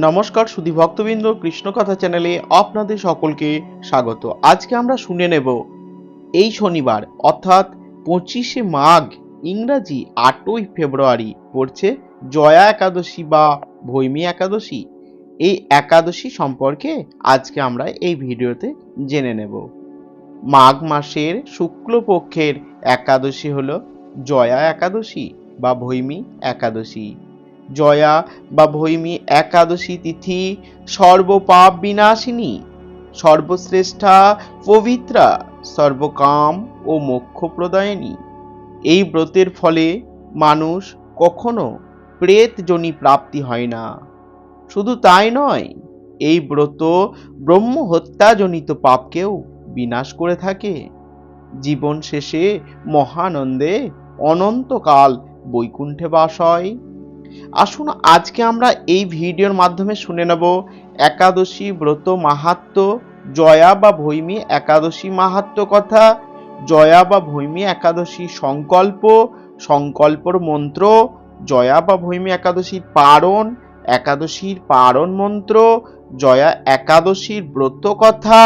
নমস্কার সুধী ভক্তবৃন্দ কৃষ্ণ কথা চ্যানেলে আপনাদের সকলকে স্বাগত। আজকে আমরা শুনে নেব, এই শনিবার, অর্থাৎ পঁচিশে মাঘ, ইংরাজি আটই ফেব্রুয়ারি, পড়ছে জয়া একাদশী বা ভৈমী একাদশী। এই একাদশী সম্পর্কে আজকে আমরা এই ভিডিওতে জেনে নেব। মাঘ মাসের শুক্লপক্ষের একাদশী হল জয়া একাদশী বা ভৈমী একাদশী। জয়া বা ভৈমী একাদশী তিথি সর্বপাপ বিনাশিনী, সর্বশ্রেষ্ঠা পবিত্রা, সর্বকাম ও মোক্ষ প্রদায়িনী। এই ব্রতের ফলে মানুষ কখনো প্রেতজনী প্রাপ্তি হয় না। শুধু তাই নয়, এই ব্রত ব্রহ্ম হত্যাজনিত পাপকেও বিনাশ করে থাকে। জীবন শেষে মহানন্দে অনন্তকাল বৈকুণ্ঠে বাস হয়। আসুন আজকে আমরা এই ভিডিওর মাধ্যমে শুনে নেব একাদশী ব্রত মাহাত্ম, জয়া বা ভৈমী একাদশী মাহাত্ম কথা, জয়া বা ভৈমী একাদশী সংকল্প, সংকল্পর মন্ত্র, জয়া বা ভৈমী একাদশীর পারণ একাদশীর পারণ মন্ত্র, জয়া একাদশীর ব্রত কথা,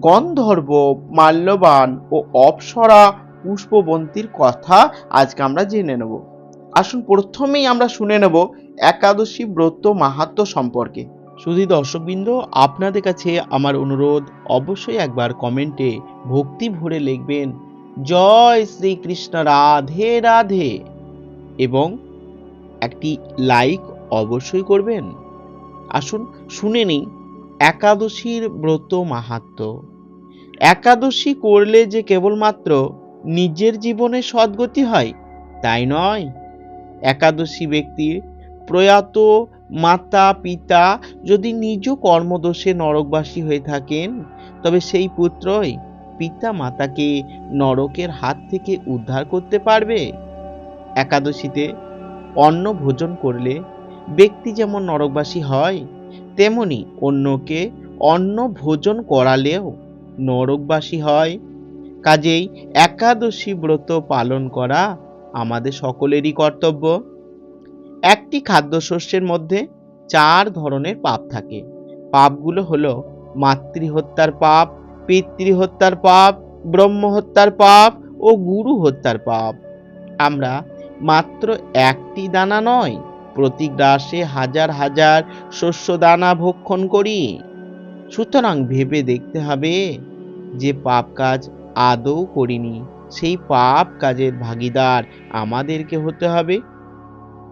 গন্ধর্ব, মাল্যবান ও অপ্সরা পুষ্পবন্তীর কথা আজকে আমরা জেনে নেব। আসুন প্রথমেই আমরা শুনে নেব একাদশী ব্রত মাহাত্ম সম্পর্কে। শুধু দর্শকবৃন্দ, আপনাদের কাছে আমার অনুরোধ, অবশ্যই একবার কমেন্টে ভক্তি ভরে লিখবেন, জয় শ্রীকৃষ্ণ রাধে রাধে। এবং একটি লাইক অবশ্যই করবেন। আসুন শুনে নিই, একাদশীর ব্রত মাহাত্ম। একাদশী করলে যে কেবলমাত্র নিজের জীবনে সদ্গতি হয়, তাই নয়? একাদশী ব্যক্তির প্রয়াত মাতা পিতা যদি নিজ কর্মদোষে নরকবাসী হয়ে থাকেন, তবে সেই পুত্রই পিতা মাতাকে নরকের হাত থেকে উদ্ধার করতে পারবে। একাদশীতে অন্ন ভোজন করলে ব্যক্তি যেমন নরকবাসী হয়, তেমনি অন্যকে অন্ন ভোজন করালেও নরকবাসী হয়। কাজেই একাদশী ব্রত পালন করা আমাদের সকলেরই কর্তব্য। একটি খাদ্যশস্যের মধ্যে চার ধরনের পাপ থাকে। পাপগুলো হলো মাতৃহত্যার পাপ, পিতৃহত্যার পাপ, ব্রহ্মহত্যার পাপ ও গুরু হত্যার পাপ। আমরা মাত্র একটি দানা নয়, প্রতি গ্রাসে হাজার হাজার শস্য দানা ভক্ষণ করি। সুতরাং ভেবে দেখতে হবে যে পাপ কাজ আদৌ করিনি। সেই পাপ কাজের ভাগিদার আমাদেরকে হতে হবে।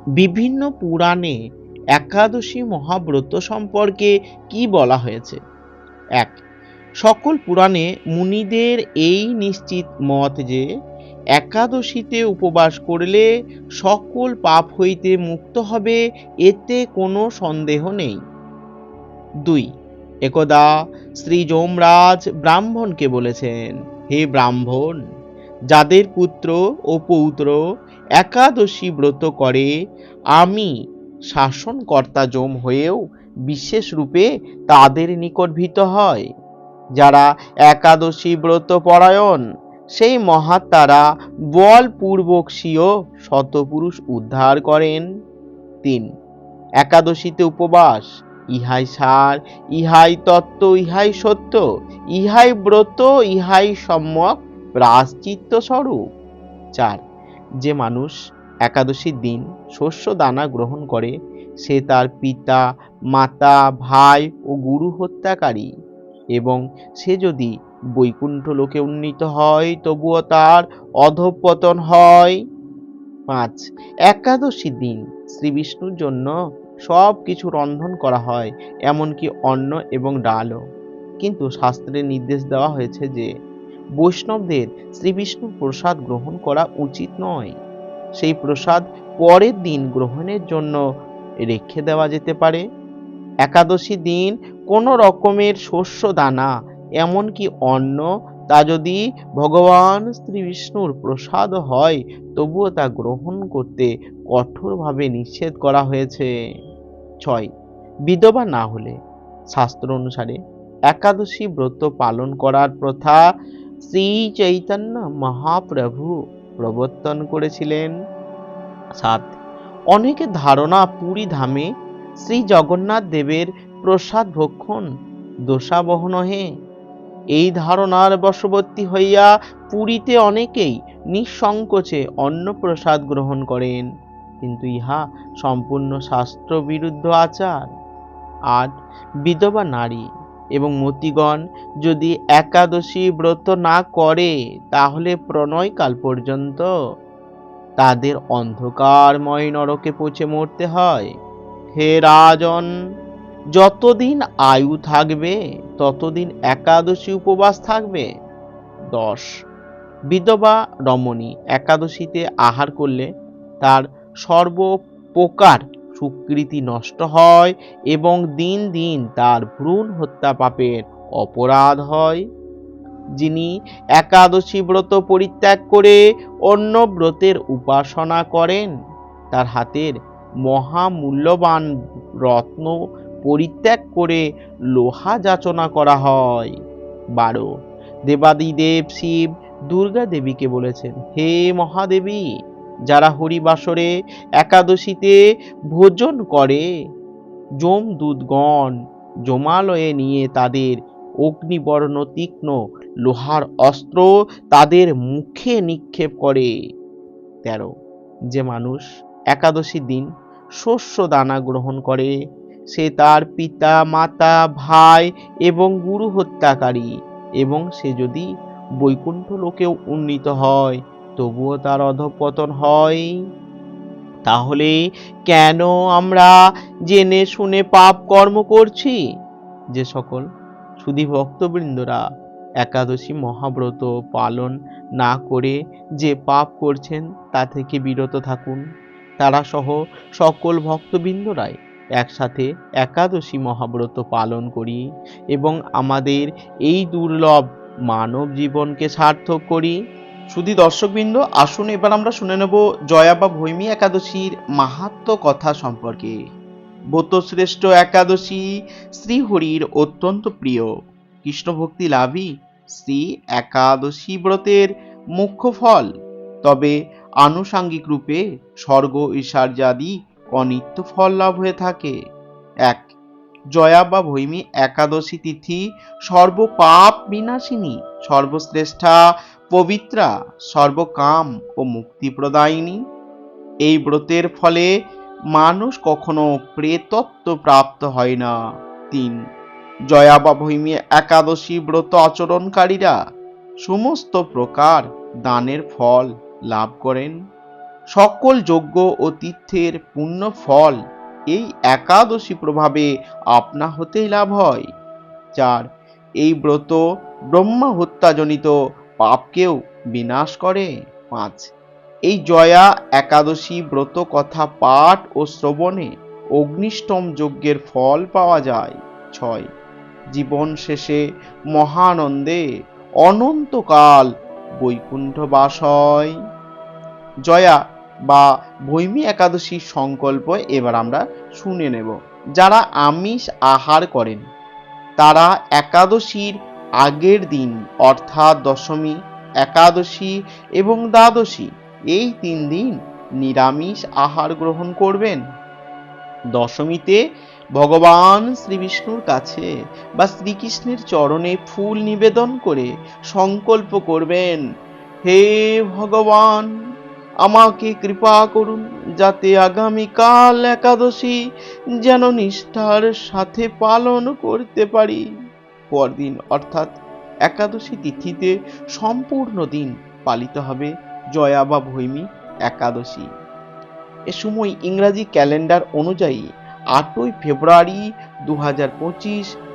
বিভিন্ন পুরাণে একাদশী মহাব্রত সম্পর্কে কি বলা হয়েছে? এক, সকল পুরাণে মুনিদের এই নিশ্চিত মত যে, একাদশীতে উপবাস করলে সকল পাপ হইতে মুক্ত হবে, এতে কোনো সন্দেহ নেই। দুই, একদা শ্রী যমরাজ ব্রাহ্মণকে বলেছেন, হে ব্রাহ্মণ! যাদের পুত্র ও পৌত্র একাদশী ব্রত করে, আমি শাসনকর্তা যম হয়েও বিশেষ রূপে তাদের নিকট ভীত হয়। যারা একাদশী ব্রত পরায়ণ, সেই মহাত্মারা বলপূর্বক স্বীয় শতপুরুষ উদ্ধার করেন। তিন, একাদশীতে উপবাস, ইহাই সার, ইহাই তত্ত্ব, ইহাই সত্য, ইহাই ব্রত, ইহাই সম্যক প্রাশ্চিত্য স্বরূপ। চার, যে মানুষ একাদশীর দিন শস্য দানা গ্রহণ করে, সে তার পিতা, মাতা, ভাই ও গুরু হত্যাকারী এবং সে যদি বৈকুণ্ঠ লোকে উন্নীত হয়, তবুও তার অধঃপতন হয়। পাঁচ, একাদশী দিন শ্রী বিষ্ণুর জন্য সব কিছু রন্ধন করা হয়, এমনকি অন্ন এবং ডালও। কিন্তু শাস্ত্রে নির্দেশ দেওয়া হয়েছে যে বৈষ্ণবদের শ্রী বিষ্ণুর প্রসাদ গ্রহণ করা উচিত নয়। সেই প্রসাদ পরের দিন গ্রহণের জন্য রেখে দেওয়া যেতে পারে। একাদশী দিন কোনো রকমের শস্য দানা, এমনকি অন্ন, তা যদি ভগবান শ্রী বিষ্ণুর প্রসাদ হয়, তবুও তা গ্রহণ করতে কঠোরভাবে নিষেধ করা হয়েছে। ছয়, বিধবা না হলে। শাস্ত্র অনুসারে একাদশী ব্রত পালন করার প্রথা শ্রী চৈতন্য মহাপ্রভু প্রবর্তন করেছিলেন। সাত অনেকের ধারণা পুরী ধামে শ্রী জগন্নাথ দেবের প্রসাদ ভক্ষণ দোষাবহ নহে এই ধারণার বশবর্তী হইয়া পুরীতে অনেকেই নিঃসংকোচে অন্ন প্রসাদ গ্রহণ করেন, কিন্তু ইহা সম্পূর্ণ শাস্ত্র বিরুদ্ধ আচার। আট, বিধবা নারী এবং মতিগণ যদি একাদশী ব্রত না করে, তাহলে প্রণয়কাল পর্যন্ত তাদের অন্ধকারময় নরকে পচে মরতে হয়। হে রাজন, যতদিন আয়ু থাকবে, ততদিন একাদশী উপবাস থাকবে। দশ। বিধবা রমণী একাদশীতে আহার করলে তার সর্বপ্রকার সুকৃতি নষ্ট হয় এবং দিন দিন তার ভ্রূণ হত্যা পাপের অপরাধ হয়। যিনি একাদশী ব্রত পরিত্যাগ করে অন্য ব্রতের উপাসনা করেন, তার হাতের মহামূল্যবান রত্ন পরিত্যাগ করে লোহা যাচনা করা হয়। বারো, দেবাদিদেব শিব দুর্গা দেবীকে বলেছেন, হে মহাদেবী যারা হরিবাসরে একাদশীতে ভোজন করে। যম দুধগণ জমালয়ে নিয়ে তাদের অগ্নিবর্ণ তীক্ষ্ণ লোহার অস্ত্র তাদের মুখে নিক্ষেপ করে। তেরো, যে মানুষ একাদশী দিন শস্য দানা গ্রহণ করে, সে তার পিতা, মাতা, ভাই এবং গুরু হত্যাকারী এবং সে যদি বৈকুণ্ঠ লোকেও উন্নীত হয় তবুও তার অধপতন হয়। তাহলে কেন আমরা জেনে শুনে পাপ কর্ম করছি? যে সকল সুধী ভক্তবৃন্দরা একাদশী মহাব্রত পালন না করে যে পাপ করছেন, তা থেকে বিরত থাকুন। তারা সহ সকল ভক্তবৃন্দরাই একসাথে একাদশী মহাব্রত পালন করি এবং আমাদের এই দুর্লভ মানব জীবনকে সার্থক করি। শুধু দর্শকবৃন্দ, আসুন এবার আমরা শুনে নেব জয়া বা ভৈমী একাদশীর মাহাত্ম কথা সম্পর্কে। ব্রতশ্রেষ্ঠ একাদশী শ্রীহরির অত্যন্ত প্রিয়। কৃষ্ণ ভক্তি লাভই শ্রী একাদশী ব্রতের মুখ্য ফল। তবে আনুষাঙ্গিক রূপে স্বর্গ, ঈশার্যাদি অনিত্য ফল লাভ হয়ে থাকে। এক, জয়া বা ভৈমী একাদশী তিথি সর্বপাপ বিনাশিনী। সর্বশ্রেষ্ঠা পবিত্রা, সর্বকাম ও মুক্তি প্রদায়িনী এই ব্রতের ফলে মানুষ কখনো প্রেতত্ব প্রাপ্ত হয় না। তিন জয়া বা ভৈমী একাদশী ব্রত আচরণকারীরা সমস্ত প্রকার দানের ফল লাভ করেন। সকল যজ্ঞ ও তীর্থের পূর্ণ ফল এই একাদশী প্রভাবে আপনা হতেই লাভ হয়। চার, এই ব্রত ব্রহ্মা হত্যাজনিত পাপকেও বিনাশ করে? পাঁচ, এই জয়া একাদশী ব্রত কথা পাঠ ও শ্রবণে অগ্নিষ্টম যজ্ঞের ফল পাওয়া যায়। ছয়, জীবন শেষে মহানন্দে অনন্তকাল বৈকুণ্ঠ বাস হয়। জয়া বা ভৈমী একাদশীর সংকল্প এবার আমরা শুনে নেব। যারা আমিষ আহার করেন, তারা একাদশীর আগের দিন, অর্থাৎ দশমী, একাদশী এবং দ্বাদশী, এই তিন দিন নিরামিষ আহার গ্রহণ করবেন। দশমীতে ভগবান শ্রীবিষ্ণুর কাছে বা শ্রীকৃষ্ণের চরণে ফুল নিবেদন করে সংকল্প করবেন, হে ভগবান, আমাকে কৃপা করুন যাতে আগামীকাল একাদশী যেন নিষ্ঠার সাথে পালন করতে পারি। পরদিন, অর্থাৎ একাদশী তিথিতে সম্পূর্ণ দিন পালিত হবে জয়া বা ভৈমী একাদশী। এ সময় ইংরাজি ক্যালেন্ডার অনুযায়ী আটই ফেব্রুয়ারি দু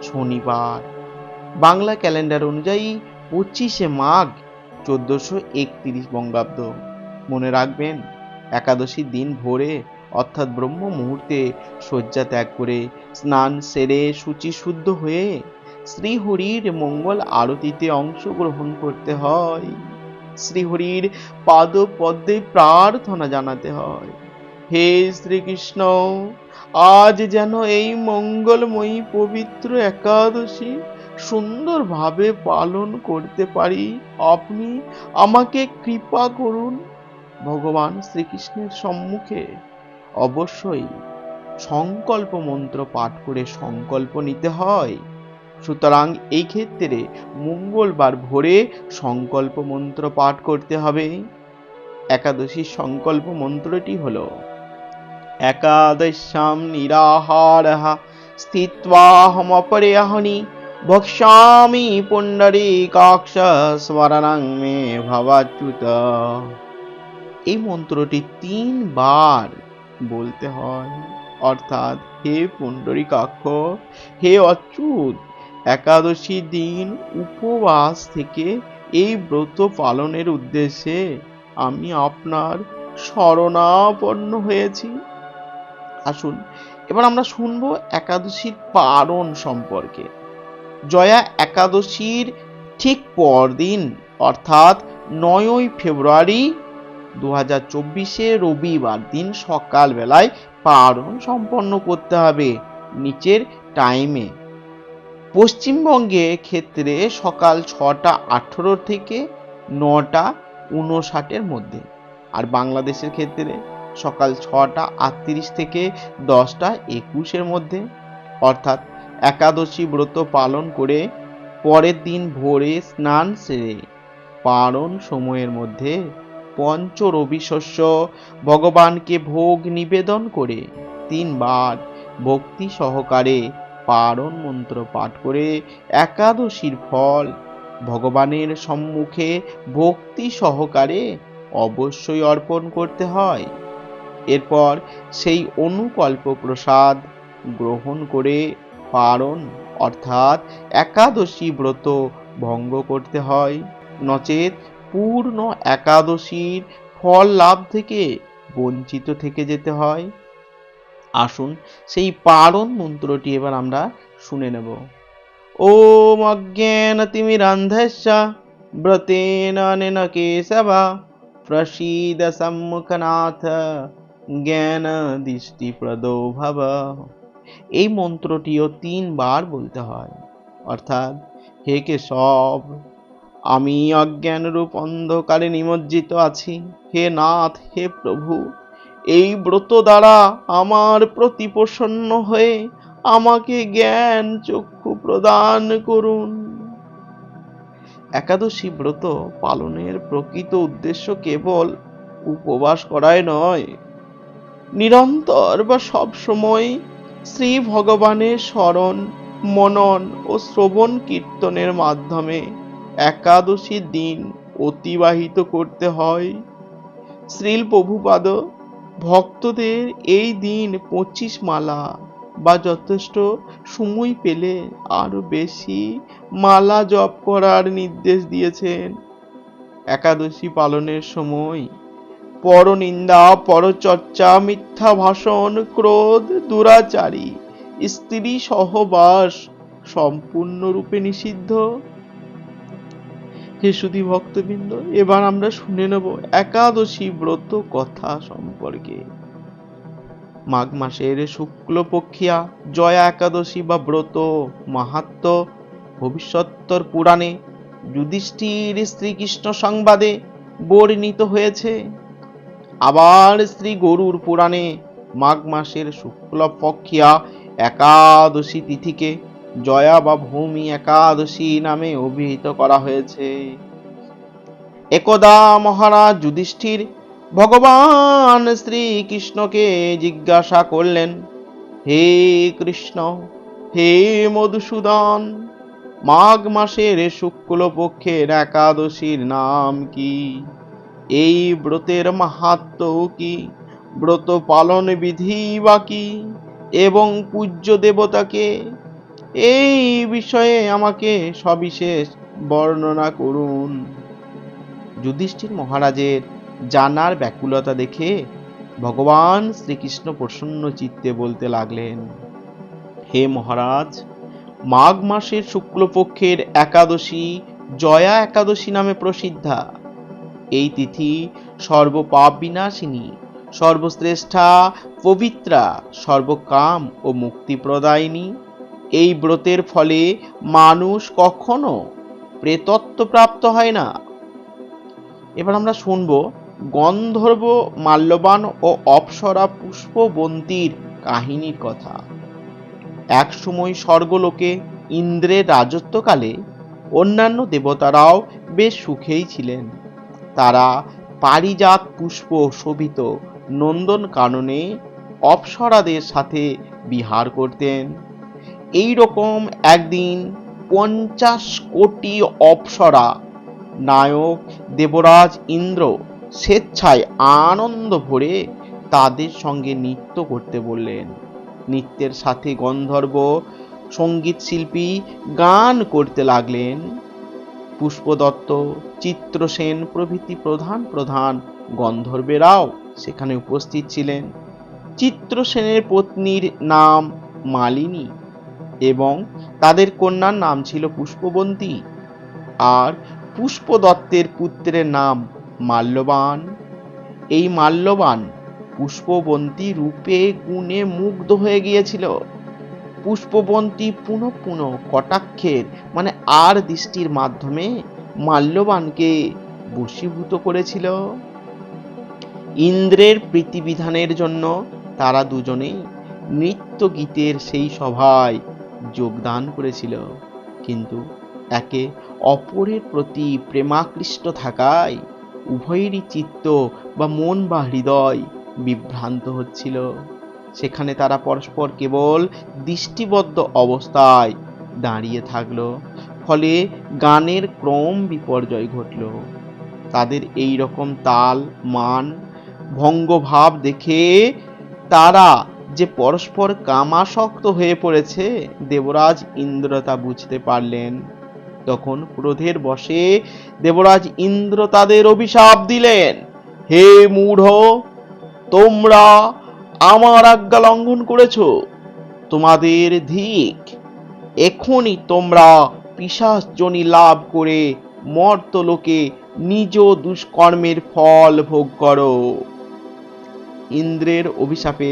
শনিবার। বাংলা ক্যালেন্ডার অনুযায়ী পঁচিশে মাঘ চোদ্দোশো একত্রিশ বঙ্গাব্দ। মনে রাখবেন একাদশীর দিন ভোরে, অর্থাৎ ব্রহ্ম মুহূর্তে শয্যা ত্যাগ করে স্নান সেরে শুচি শুদ্ধ হয়ে শ্রীহরির মঙ্গল আরতিতে অংশগ্রহণ করতে হয়। শ্রীহরির পাদ পদ্মে প্রার্থনা জানাতে হয়। হে শ্রীকৃষ্ণ, আজ যেন এই মঙ্গলময়ী পবিত্র একাদশী সুন্দরভাবে পালন করতে পারি। আপনি আমাকে কৃপা করুন। ভগবান শ্রীকৃষ্ণের সম্মুখে অবশ্যই সংকল্প মন্ত্র পাঠ করে সংকল্প নিতে হয়। সুতরাং এই ক্ষেত্রে মঙ্গলবার ভোরে সংকল্প মন্ত্র পাঠ করতে হবে। একাদশীর সংকল্প মন্ত্রটি হল, একাদশ্যাম নিরাহার স্থিত্বাহমপরেহনি ভক্ষ্যামি পুণ্ডরীকাক্ষ স্মরণং মে ভবাচ্যুত। এই মন্ত্রটি তিনবার বলতে হয়। অর্থাৎ হে পুণ্ডরী কাক্ষ হে অচ্যুত একাদশী দিন উপবাস থেকে এই ব্রত পালনের উদ্দেশ্যে আমি আপনার শরণাপন্ন হয়েছি। আসুন, এবার আমরা শুনব একাদশীর পারণ সম্পর্কে। জয়া একাদশীর ঠিক পরদিন, অর্থাৎ নয়ই ফেব্রুয়ারি দু হাজার চব্বিশে রবিবার দিন সকালবেলায় পারণ সম্পন্ন করতে হবে নিচের টাইমে পশ্চিমবঙ্গে ক্ষেত্রে সকাল ছটা আঠেরো থেকে নটা উনষাটের মধ্যে। আর বাংলাদেশের ক্ষেত্রে সকাল ছটা আটত্রিশ থেকে দশটা একুশের মধ্যে। অর্থাৎ একাদশী ব্রত পালন করে পরের দিন ভোরে স্নান সেরে পালন সময়ের মধ্যে পঞ্চ রবি শস্য ভগবানকে ভোগ নিবেদন করে তিনবার ভক্তি সহকারে পারণ মন্ত্র পাঠ করে একাদশীর ফল ভগবানের সম্মুখে ভক্তি সহকারে অবশ্যই অর্পণ করতে হয়। এরপর সেই অনুকল্প প্রসাদ গ্রহণ করে পারণ, অর্থাৎ একাদশী ব্রত ভঙ্গ করতে হয়। নচেত পূর্ণ একাদশীর ফল লাভ থেকে বঞ্চিত থেকে যেতে হয়। আসুন, সেই পারণ মন্ত্রটি এবার আমরা শুনে নেব। ওম অজ্ঞান তিমিরান্ধস্য, ব্রতেন নেন কেশব, প্রসীদ সম্মুখনাথ, জ্ঞান দৃষ্টি প্রদো ভব। এই মন্ত্রটিও তিনবার বলতে হয়। অর্থাৎ, হে কেশব, আমি অজ্ঞানরূপ অন্ধকারে নিমজ্জিত আছি। হে নাথ, হে প্রভু এই ব্রত দ্বারা আমার প্রতি প্রসন্ন হয়ে আমাকে জ্ঞান চক্ষু প্রদান করুন। একাদশী ব্রত পালনের প্রকৃত উদ্দেশ্য কেবল উপবাস করাই নয়, নিরন্তর বা সব সময় শ্রী ভগবানের স্মরণ, মনন ও শ্রবণ কীর্তনের মাধ্যমে একাদশী দিন অতিবাহিত করতে হয়। শ্রীল প্রভুপাদ ভক্তদের এই দিন পঁচিশ মালা বা যথেষ্ট সময় পেলে আরও বেশি মালা জপ করার নির্দেশ দিয়েছেন। একাদশী পালনের সময় পরনিন্দা, পরচর্চা, মিথ্যা ভাষণ, ক্রোধ, দুরাচারী, স্ত্রী সহবাস সম্পূর্ণরূপে নিষিদ্ধ। হে সুধী ভক্তবৃন্দ, এবার আমরা শুনে নেব একাদশী ব্রত কথা সম্পর্কে। মাঘ মাসের শুক্লপক্ষিয়া, জয়া একাদশী বা ব্রত মাহাত্ম, ভবিষ্যত্তর পুরাণে যুধিষ্ঠির শ্রীকৃষ্ণ সংবাদে বর্ণিত হয়েছে। আবার শ্রী গরুর পুরাণে মাঘ মাসের শুক্লপক্ষিয়া একাদশী তিথিকে জয়া বা ভূমি একাদশী নামে অভিহিত করা হয়েছে। একদা মহারাজ যুধিষ্ঠির ভগবান শ্রীকৃষ্ণকে জিজ্ঞাসা করলেন, হে কৃষ্ণ, হে মধুসূদন, মাঘ মাসের শুক্লপক্ষের একাদশীর নাম কি? এই ব্রতের মাহাত্ম কি? ব্রত পালন বিধি বা কি? এবং পূজ্য দেবতাকে এই বিষয়ে আমাকে সবিশেষ বর্ণনা করুন। যুধিষ্ঠির মহারাজের জানার ব্যাকুলতা দেখে ভগবান শ্রীকৃষ্ণ প্রসন্ন চিত্তে বলতে লাগলেন, হে মহারাজ, মাঘ মাসের শুক্লপক্ষের একাদশী জয়া একাদশী নামে প্রসিদ্ধা। এই তিথি সর্বপাপ বিনাশিনী সর্বশ্রেষ্ঠা, পবিত্রা, সর্বকাম ও মুক্তি প্রদায়িনী এই ব্রতের ফলে মানুষ কখনো প্রেতত্ব প্রাপ্ত হয় না। এবার আমরা শুনব গন্ধর্ব, মাল্যবান ও অপ্সরা পুষ্পবন্তীর কাহিনীর কথা। এক সময় স্বর্গলোকে ইন্দ্রের রাজত্বকালে অন্যান্য দেবতারাও বেশ সুখেই ছিলেন। তারা পারিজাত পুষ্প শোভিত নন্দন কাননে অপ্সরাদের সাথে বিহার করতেন। এই রকম একদিন পঞ্চাশ কোটি অপ্সরা, নায়ক দেবরাজ ইন্দ্র স্বেচ্ছায় আনন্দ ভরে তাদের সঙ্গে নৃত্য করতে বললেন। নৃত্যের সাথে গন্ধর্ব সংগীত শিল্পী গান করতে লাগলেন। পুষ্পদত্ত চিত্রসেন প্রভৃতি প্রধান প্রধান গন্ধর্বেরাও সেখানে উপস্থিত ছিলেন। চিত্রসেনের পত্নীর নাম মালিনী। এবং তাদের কন্যার নাম ছিল পুষ্পবন্তী। আর পুষ্পদত্তের পুত্রের নাম মাল্যবান। এই মাল্যবান পুষ্পবন্তী রূপে, গুণে মুগ্ধ হয়ে গিয়েছিল। পুষ্পবন্তী পুনঃ পুনঃ কটাক্ষের মানে আর দৃষ্টির মাধ্যমে মাল্যবানকে বশীভূত করেছিল। ইন্দ্রের প্রীতিবিধানের জন্য তারা দুজনেই নৃত্য গীতের সেই সভায় যোগদান করেছিল। কিন্তু একে অপরের প্রতি প্রেমাকৃষ্ট থাকায় উভয়েরই চিত্ত বা মন বা হৃদয় বিভ্রান্ত হচ্ছিল। সেখানে তারা পরস্পর কেবল দৃষ্টিবদ্ধ অবস্থায় দাঁড়িয়ে থাকল, ফলে গানের ক্রম বিপর্যয় ঘটল। তাদের এই রকম তাল, মান, ভঙ্গভাব দেখে তারা যে পরস্পর কামাসক্ত হয়ে পড়েছে, দেবরাজ ইন্দ্র তা বুঝতে পারলেন। তখন ক্রোধের বশে দেবরাজ ইন্দ্র তাদের অভিশাপ দিলেন। হে মূঢ়, তোমরা আমার আজ্ঞা লঙ্ঘন করেছ। তোমাদের ধিক এখনই তোমরা পিশাচজনি লাভ করে মর্তলোকে নিজ দুষ্কর্মের ফল ভোগ করো। ইন্দ্রের অভিশাপে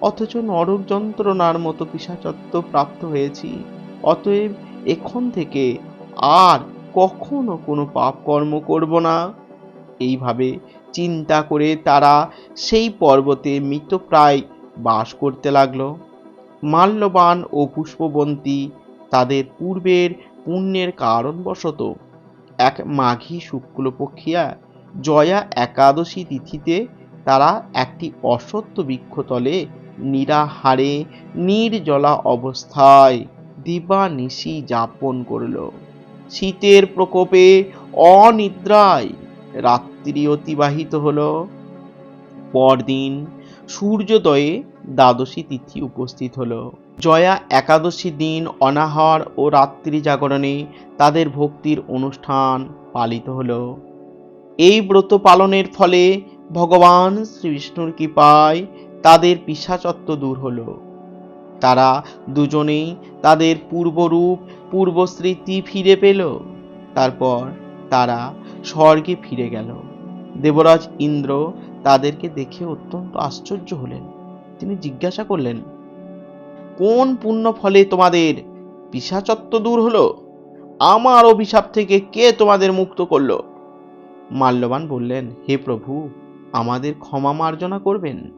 অথচ নরক যন্ত্রণার মতো পিসাচত্ব প্রাপ্ত হয়েছি। অতএব এখন থেকে আর কখনো কোনো পাপ কর্ম করব না। এইভাবে চিন্তা করে তারা সেই পর্বতে মৃতপ্রায় বাস করতে লাগল। মাল্যবান ও পুষ্পবন্তী তাদের পূর্বের পুণ্যের কারণবশত এক মাঘী শুক্লপক্ষিয়া জয়া একাদশী তিথিতে তারা একটি অসত্য বৃক্ষতলে নিরাহারে নির্জলা অবস্থায় দিবানিশি যাপন করল। শীতের প্রকোপে অনিদ্রায় রাত্রি অতিবাহিত হল। পরদিন সূর্যোদয়ে দ্বাদশী তিথি উপস্থিত হলো। জয়া একাদশী দিন অনাহার ও রাত্রি জাগরণে তাদের ভক্তির অনুষ্ঠান পালিত হলো। এই ব্রত পালনের ফলে ভগবান শ্রীবিষ্ণুর কৃপায় তাদের পিসাচত্ব দূর হলো। তারা দুজনেই তাদের পূর্বরূপ, পূর্বস্মৃতি ফিরে পেল। তারপর তারা স্বর্গে ফিরে গেল। দেবরাজ ইন্দ্র তাদেরকে দেখে অত্যন্ত আশ্চর্য হলেন। তিনি জিজ্ঞাসা করলেন, কোন পুণ্য ফলে তোমাদের পিসাচত্ব দূর হলো? আমার অভিশাপ থেকে কে তোমাদের মুক্ত করল? মাল্যবান বললেন, হে প্রভু, আমাদের ক্ষমা মার্জনা করবেন।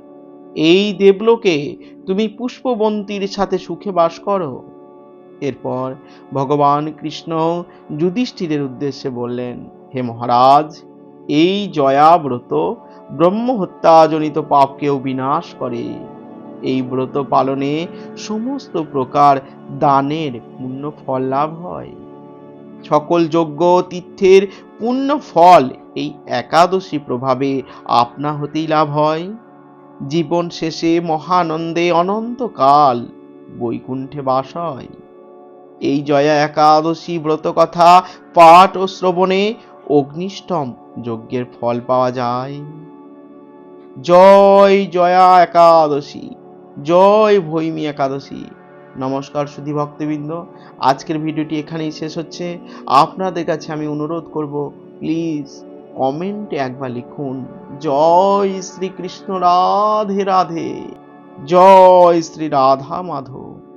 এই দেবলোকে তুমি পুষ্পবন্তীর সাথে সুখে বাস করো। এরপর ভগবান কৃষ্ণ যুধিষ্ঠিরের উদ্দেশ্যে বললেন, হে মহারাজ, এই জয়াব্রত ব্রহ্মহত্যাজনিত পাপকেও বিনাশ করে। এই ব্রত পালনে সমস্ত প্রকার দানের পুণ্য ফল লাভ হয়। সকল যোগ্য তীর্থের পুণ্য ফল এই একাদশী প্রভাবে আপনা হতেই লাভ হয়। জীবন শেষে মহানন্দে অনন্তকাল বৈকুণ্ঠে বাস হয় এই জয়া একাদশী ব্রত কথা পাঠ ও শ্রবণে অগ্নিষ্টম যজ্ঞের ফল পাওয়া যায়। জয় জয়া একাদশী, জয় ভৈমী একাদশী। নমস্কার সুধী ভক্তবৃন্দ, আজকের ভিডিওটি এখানেই শেষ হচ্ছে। আপনাদের কাছে আমি অনুরোধ করব, প্লিজ কমেন্টে একবার লিখুন। জয় শ্রীকৃষ্ণ রাধে রাধে। জয় শ্রী রাধা মাধব।